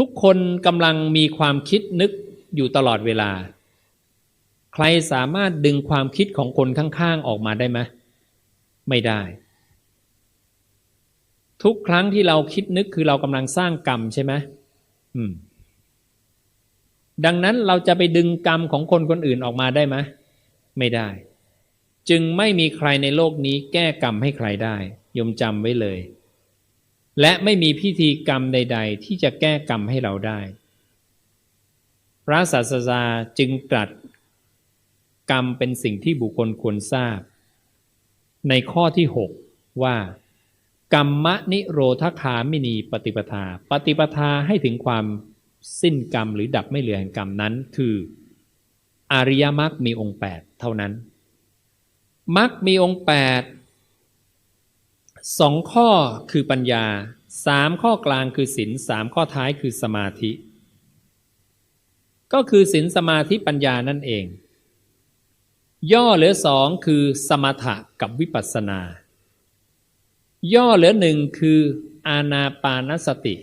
ทุกคนกำลังมีความคิดนึกอยู่ตลอดเวลา ใครสามารถดึงความคิดของคนข้างๆออกมาได้ไหมไม่ได้ ทุกครั้งที่เราคิดนึกคือเรากำลังสร้างกรรมใช่ไหมอืม ดังนั้นเราจะไปดึงกรรมของคนคนอื่นออกมาได้ไหมไม่ได้ จึงไม่มีใครในโลกนี้แก้กรรมให้ใครได้ ยมจำไว้เลย และไม่มีพิธีกรรมใด ๆ ที่จะแก้กรรมให้เราได้ พระศาสดาจึงตรัส กรรมเป็นสิ่งที่บุคคลควรทราบ ในข้อที่ 6 ว่า กรรมนิโรธคามินีปฏิปทา ปฏิปทาให้ถึงความสิ้นกรรมหรือดับไม่เหลือแห่งกรรมนั้นคือ อริยมรรคมีองค์ 8 เท่านั้นมรรคมีองค์ 8 สองข้อคือปัญญาสามข้อกลางคือศีลสามข้อท้ายคือสมาธิ ก็คือศีลสมาธิปัญญานั่นเอง ย่อเหลือสองคือสมถะกับวิปัสสนา ย่อเหลือหนึ่งคืออาณาปานสติ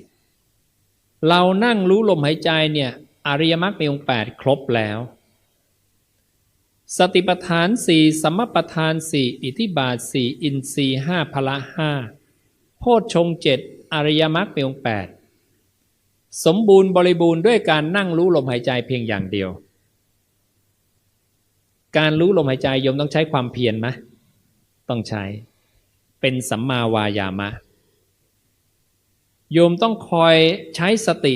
เรานั่งรู้ลมหายใจเนี่ยอริยมรรคมีองค์แปดครบแล้ว สติปัฏฐานสี่สมปัฏฐานสี่อิทิบาทสี่อินทรีห้าพละห้าโพชฌงเจ็ดอริยมรรคมีองค์แปดสมบูรณ์บริบูรณ์ด้วยการนั่งรู้ลมหายใจเพียงอย่างเดียว การรู้ลมหายใจโยมต้องใช้ความเพียรไหมต้องใช้ เป็นสัมมาวายามะ โยมต้องคอยใช้สติ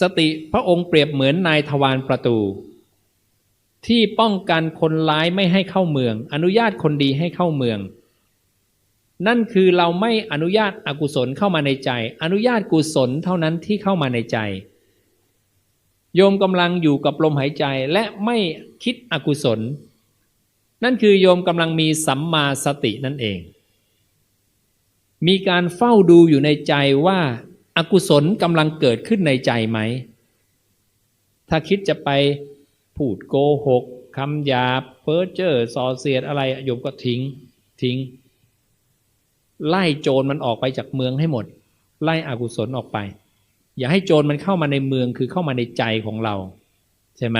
สติพระองค์เปรียบเหมือนนายทวารประตู ที่ป้องกันคนร้ายไม่ให้เข้าเมือง อนุญาตคนดีให้เข้าเมือง นั่นคือเราไม่อนุญาตอกุศลเข้ามาในใจ อนุญาตกุศลเท่านั้นที่เข้ามาในใจ โยมกำลังอยู่กับลมหายใจและไม่คิดอกุศล นั่นคือโยมกำลังมีสัมมาสตินั่นเอง มีการเฝ้าดูอยู่ในใจว่าอากุศลกำลังเกิดขึ้นในใจไหม ถ้าคิดจะไป พูดโกหกคำหยาบเพ้อเจ้อส่อเสียดอะไรโยมก็ทิ้งทิ้ง ไล่โจรมันออกไปจากเมืองให้หมด ไล่อกุศลออกไป อย่าให้โจรมันเข้ามาในเมืองคือเข้ามาในใจของเรา ใช่ไหม